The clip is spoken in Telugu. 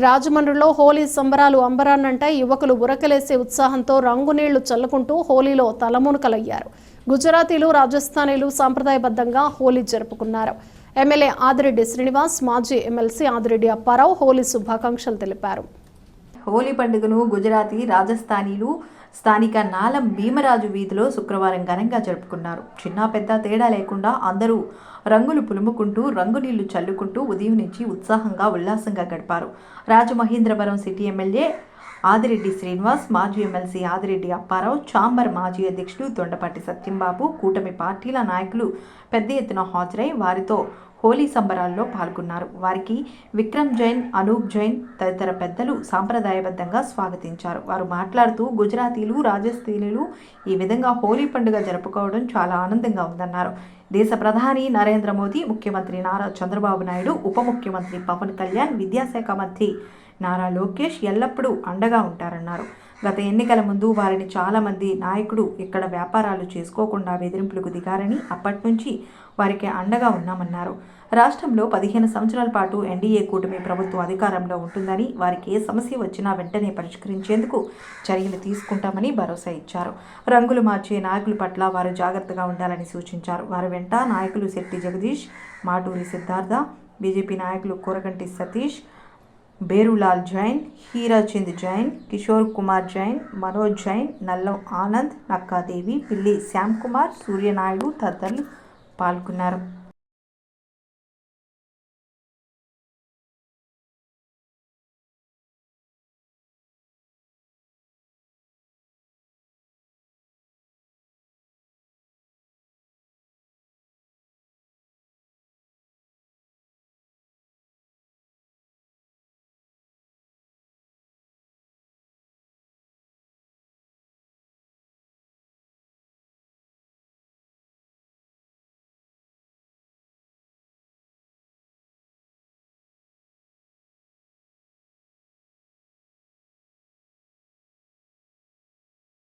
రాజమండ్రిలో హోలీ సంబరాలు అంబరాన్నంటే యువకులు ఉరకలేసే ఉత్సాహంతో రంగునీళ్ళు చల్లుకుంటూ హోలీలో తలమునకలయ్యారు. గుజరాతీలు రాజస్థానీలు సాంప్రదాయబద్ధంగా హోలీ జరుపుకున్నారు. ఎమ్మెల్యే ఆదిరెడ్డి శ్రీనివాస్ మాజీ ఎమ్మెల్సీ ఆదిరెడ్డి అప్పారావు హోలీ శుభాకాంక్షలు తెలిపారు. హోలీ పండుగను గుజరాతీ రాజస్థానీలు స్థానిక నాలం భీమరాజు వీధిలో శుక్రవారం ఘనంగా జరుపుకున్నారు. చిన్న పెద్ద తేడా లేకుండా అందరూ రంగులు పులుముకుంటూ రంగు నీళ్ళు చల్లుకుంటూ ఉదయం నుంచి ఉత్సాహంగా ఉల్లాసంగా గడిపారు. రాజమహేంద్రవరం సిటీ ఎమ్మెల్యే ఆదిరెడ్డి శ్రీనివాస్ మాజీ ఎమ్మెల్సీ ఆదిరెడ్డి అప్పారావు చాంబర్ మాజీ అధ్యక్షుడు దొండపాటి సత్యంబాబు కూటమి పార్టీల నాయకులు పెద్ద ఎత్తున హాజరై వారితో హోలీ సంబరాల్లో పాల్గొన్నారు. వారికి విక్రమ్ జైన్ అనూప్ జైన్ తదితర పెద్దలు సాంప్రదాయబద్ధంగా స్వాగతించారు. వారు మాట్లాడుతూ గుజరాతీలు రాజస్థానీలు ఈ విధంగా హోలీ పండుగ జరుపుకోవడం చాలా ఆనందంగా ఉందన్నారు. దేశ ప్రధాని నరేంద్ర మోదీ ముఖ్యమంత్రి నారా చంద్రబాబు నాయుడు ఉప ముఖ్యమంత్రి పవన్ కళ్యాణ్ విద్యాశాఖ మంత్రి నారా లోకేష్ ఎల్లప్పుడూ అండగా ఉంటారన్నారు. గత ఎన్నికల ముందు వారిని చాలామంది నాయకుడు ఇక్కడ వ్యాపారాలు చేసుకోకుండా బెదిరింపులకు దిగారని అప్పటి నుంచి వారికి అండగా ఉన్నామన్నారు. రాష్ట్రంలో పదిహేను సంవత్సరాల పాటు ఎన్డీఏ కూటమి ప్రభుత్వం అధికారంలో ఉంటుందని వారికి ఏ సమస్య వచ్చినా వెంటనే పరిష్కరించేందుకు చర్యలు తీసుకుంటామని భరోసా ఇచ్చారు. రంగులు మార్చే నాయకుల పట్ల వారు జాగ్రత్తగా ఉండాలని సూచించారు. వారి వెంట నాయకులు శెట్టి జగదీష్ మాటూరి సిద్ధార్థ బీజేపీ నాయకులు కూరగంటి సతీష్ బేరులాల్ జైన్ హీరాచంద్ జైన్ కిషోర్ కుమార్ జైన్ మనోజ్ జైన్ నల్లం ఆనంద్ నక్కాదేవి పిల్లి శ్యామ్ కుమార్ సూర్యనాయుడు తదితరులు పాల్గొన్నారు.